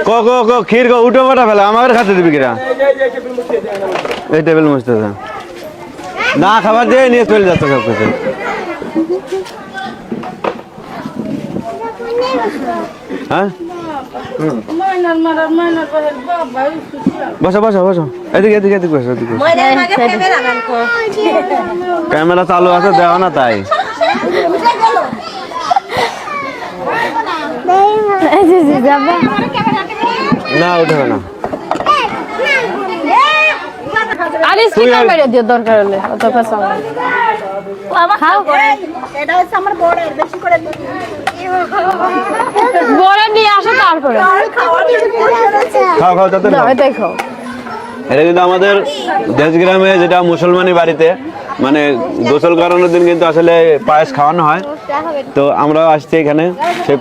ক ক ক ক্ষীর কো উঠো পাটা ফেলে আমাদের খাতে দিবি কিরা? এই টেবিল মুছতে না খাবার দিয়ে নিয়ে চলে যাচ্ছে সব কিছু হ্যাঁ বসো বসো বসো। এদিকে এদিকে এদিকে বসো এদিকে ক্যামেরা চালু আছে দেওয়া না তাই। না উঠবে না। আর স্পিকার মেরে দিও দরকার হলে? অত পেছাল খাও। এটা হচ্ছে আমার বড়ের বেশি করে বড় নিয়ে আসো তারপরে। খাও খাও তাতে দাও এটাই খাও। এটা কিন্তু আমাদের দেশ গ্রামে যেটা মুসলমানি বাড়িতে মানে গোসল করানোর দিন কিন্তু আসলে পায়েস খাওয়ানো হয়। তো আমরাও আসছি এখানে। সেই